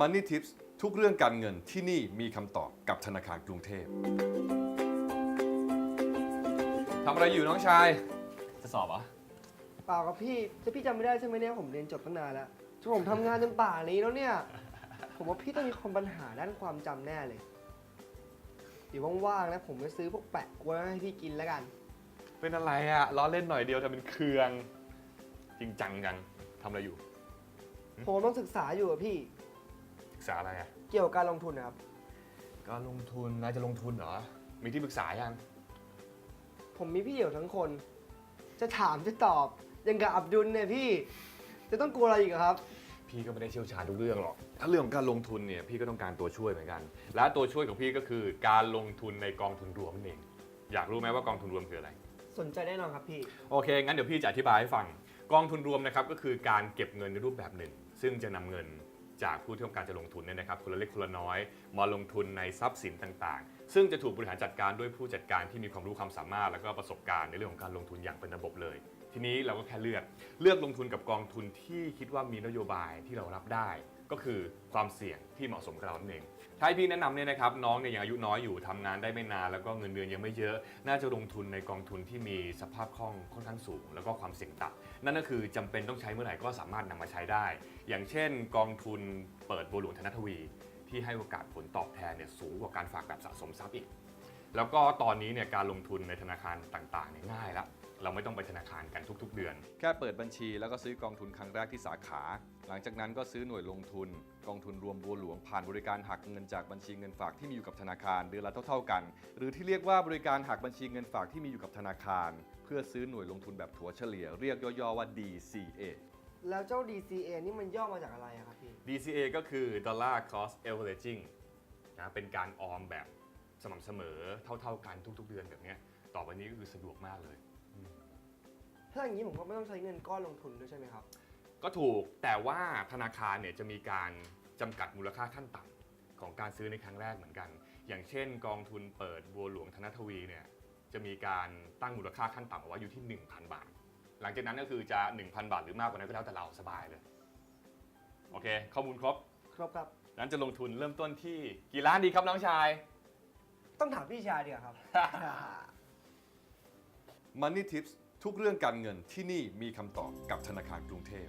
Money Tips ทุกเรื่องการเงินที่นี่มีคำตอบกับธนาคารกรุงเทพทำอะไรอยู่น้องชาย จะสอบเหรอ เปล่าครับพี่ถ้าพี่จำไม่ได้ใช่ไหมเนี่ยผมเรียนจบตั้งนานแล้วจนผมทำงานจนป่านนี้แล้วเนี่ย ผมว่าพี่ต้องมีความปัญหาด้านความจำแน่เลยเดี๋ยวว่างๆนะผมไปซื้อพวกแปะกล้วยมาให้พี่กินแล้วกัน เป็นอะไรอะล้อเล่นหน่อยเดียวทำเป็นเครือง จริงจังกันทำอะไรอยู่ผมต้องศึกษาอยู่อะพี่ ศึกษาอะไรอะเกี่ยวกับการลงทุนนะครับ การลงทุนนายจะลงทุนเหรอ มีที่ปรึกษายังผมมีพี่เดี่ยวทั้งคน จะถามจะตอบ ยังกับอับดุลเนี่ยพี่ จะต้องกลัวอะไรอีกอะครับ พี่ก็ไม่ได้เชี่ยวชาญทุกเรื่องหรอกถ้าเรื่องของการลงทุนเนี่ยพี่ก็ต้องการตัวช่วยเหมือนกัน และตัวช่วยของพี่ก็คือการลงทุนในกองทุนรวมนั่นเอง อยากรู้ไหมว่ากองทุนรวมคืออะไร สนใจแน่นอนครับพี่ โอเค งั้นเดี๋ยวพี่จะอธิบายให้ฟัง กองทุนรวมนะครับก็คือการเก็บเงินในรูปแบบหนึ่ง ซึ่งจะนำเงินจากผู้ที่ต้องการจะลงทุนเนี่ยนะครับคนละเล็กคนละน้อย มาลงทุนในทรัพย์สินต่างๆ ซึ่งจะถูกบริหารจัดการด้วยผู้จัดการที่มีความรู้ความสามารถ แล้วก็ประสบการณ์ในเรื่องของการลงทุนอย่างเป็นระบบเลย ทีนี้เราก็แค่เลือกเลือกลงทุนกับกองทุนที่คิดว่ามีนโยบายที่เรารับได้ ก็คือความเสี่ยงที่เหมาะสมกับเรานั่นเองถ้าให้พี่แนะนำเนี่ยนะครับน้องเนี่ยยังอายุน้อยอยู่ทำงานได้ไม่นานแล้วก็เงินเดือนยังไม่เยอะ น่าจะลงทุนในกองทุนที่มีสภาพคล่องค่อนข้างสูง แล้วก็ความเสี่ยงต่ำนั่นก็คือจำเป็นต้องใช้เมื่อไหร่ก็สามารถนำมาใช้ได้ อย่างเช่น กองทุนเปิดบัวหลวงธนทวี ที่ให้โอกาสผลตอบแทนเนี่ยสูงกว่าการฝากแบบสะสมทรัพย์อีก แล้วก็ตอนนี้เนี่ยการลงทุนในธนาคารต่างๆเนี่ยง่ายละเราไม่ต้องไปธนาคารกันทุกๆเดือน แค่เปิดบัญชีแล้วก็ซื้อกองทุนครั้งแรกที่สาขา หลังจากนั้นก็ซื้อหน่วยลงทุน กองทุนรวมบัวหลวงผ่านบริการหักเงินจากบัญชีเงินฝากที่มีอยู่กับธนาคารเดือนละเท่า ๆกัน หรือที่เรียกว่าบริการหักบัญชีเงินฝากที่มีอยู่กับธนาคาร เพื่อซื้อหน่วยลงทุนแบบถัวเฉลี่ยเรียกย่อๆว่า DCA แล้วเจ้า DCA นี่มันย่อมาจากอะไรอะครับพี่ DCA ก็คือ Dollar Cost Averaging นะเป็นการออมแบบสม่ำเสมอเท่าๆกันทุกๆ เดือนแบบเนี้ยต่อไปนี้ก็คือสะดวกมากเลย ถ้าอย่างนี้ผมก็ไม่ต้องใช้เงินก้อนลงทุนด้วยใช่ไหมครับ ก็ถูกแต่ว่าธนาคารเนี่ยจะมีการจำกัดมูลค่าขั้นต่ำของการซื้อในครั้งแรกเหมือนกัน อย่างเช่น กองทุนเปิดบัวหลวงธนทวีเนี่ยจะมีการตั้งมูลค่าขั้นต่ำเอาไว้อยู่ที่ 1,000 บาท หลังจากนั้นก็คือจะ 1,000 บาทหรือมากกว่านั้นก็แล้วแต่เราสบายเลยโอเค ข้อมูลครบครบครับนั้นจะลงทุนเริ่มต้นที่กี่ล้านดีครับน้องชาย ต้องถามพี่ชายดีกว่าครับ Money Tips ทุกเรื่องการเงินที่นี่มีคำตอบกับธนาคารกรุงเทพ